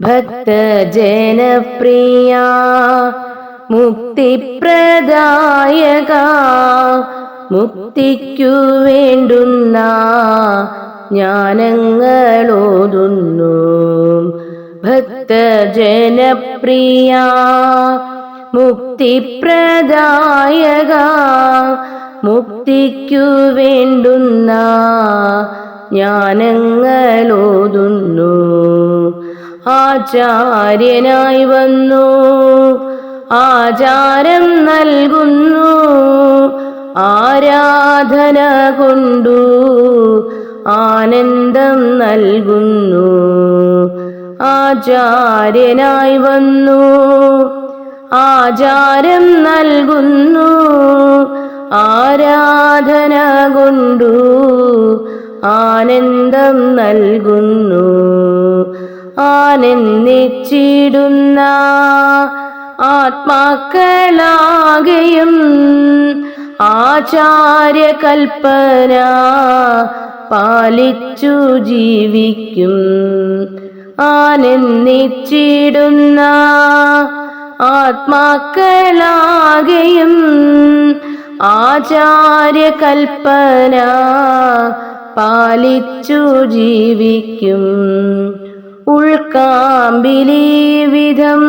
ഭക്തജനപ്രിയ മുക്തിപ്രദായക മുക്തിക്കു വേണ്ടുന്ന ജ്ഞാനങ്ങളോതുന്നു. ഭക്തജനപ്രിയ മുക്തിപ്രദായക മുക്തിക്കു വേണ്ടുന്ന ജ്ഞാനങ്ങളോതുന്നു. ആചാര്യനായി വന്നു. ആചാരം നൽകുന്നു. ആരാധന കൊണ്ടു. ആനന്ദം നൽകുന്നു. ആചാര്യനായി വന്നു. ആചാരം നൽകുന്നു. ആരാധന കൊണ്ടു. ആനന്ദം നൽകുന്നു. ആനന്ദിച്ചിടുന്ന ആത്മാക്കളാകെയും ആചാര്യകൽപ്പന പാലിച്ചു ജീവിക്കും. ആനന്ദിച്ചിടുന്ന ആത്മാക്കളാകെയും ആചാര്യകൽപ്പന പാലിച്ചു ജീവിക്കും. ഉൾക്കാമ്പിലീ വിധം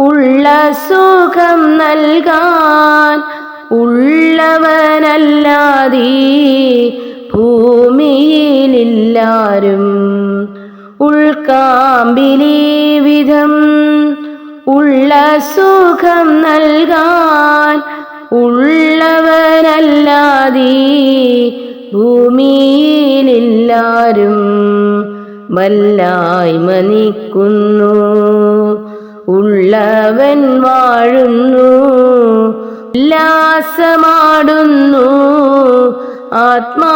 ഉള്ള സുഖം നൽകാൻ ഉള്ളവനല്ലാതീ ഭൂമിയിലില്ലാരും ഉൾക്കാമ്പിലീ വിധം ഉള്ള സുഖം നൽകാൻ ഉള്ളവനല്ലാതീ ഭൂമിയിലില്ലാരും വല്ലായ്മ നീക്കുന്നു ഉള്ളവൻ വാഴുന്നു. ഉല്ലാസമാടുന്നു. ആത്മാവിലെപ്പോഴും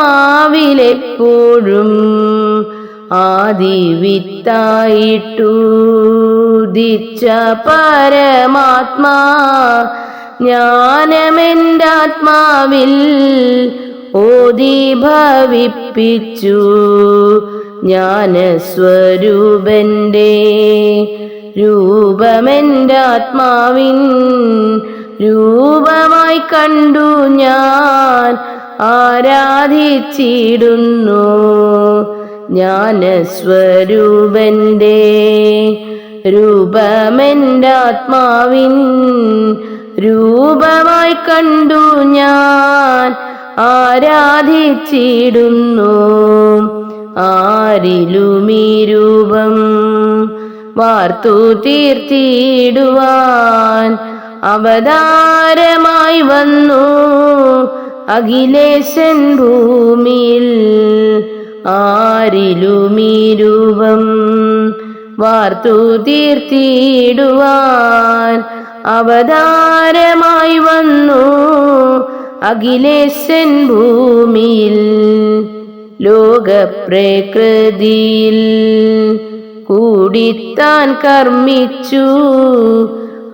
ആദിവിത്തായിട്ടു. ദിച്ച പരമാത്മാ ജ്ഞാനമെന്റെ ആത്മാവിൽ ഓതി ഭവിപ്പിച്ചു. ജ്ഞാനസ്വരൂപന്റെ രൂപമെന്റെ ആത്മാവിൻ രൂപമായി കണ്ടു ഞാൻ ആരാധിച്ചിടുന്നു. ജ്ഞാനസ്വരൂപന്റെ രൂപമെന്റെ ആത്മാവിൻ രൂപമായി കണ്ടു ഞാൻ ആരാധിച്ചിടുന്നു. ആരിലുമീ രൂപം വാർത്തു തീർത്തിയിടുവാൻ അവതാരമായി വന്നു. അഖിലേശൻ ഭൂമിയിൽ ആരിലുമീ രൂപം വാർത്തു തീർത്തിയിടുവാൻ അവതാരമായി വന്നു. അഖിലേശൻ ഭൂമിയിൽ ലോകപ്രകൃതിയിൽ കൂടിത്താൻ കർമ്മിച്ചു.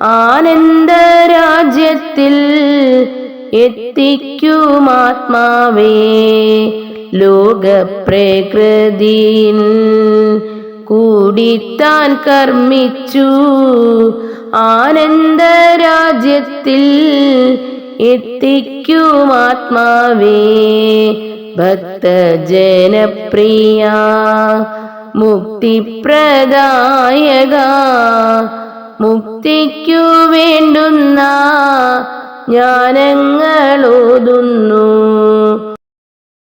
ആനന്ദരാജ്യത്തിൽ എത്തിക്കുമാത്മാവേ ലോകപ്രകൃതിയിൽ കൂടിത്താൻ കർമ്മിച്ചു. ആനന്ദരാജ്യത്തിൽ എത്തിക്കുമാത്മാവേ ഭക്തജനപ്രിയ മുക്തിപ്രദായക മുക്തിക്കു വേണ്ടുന്ന ജ്ഞാനങ്ങളോതുന്നു.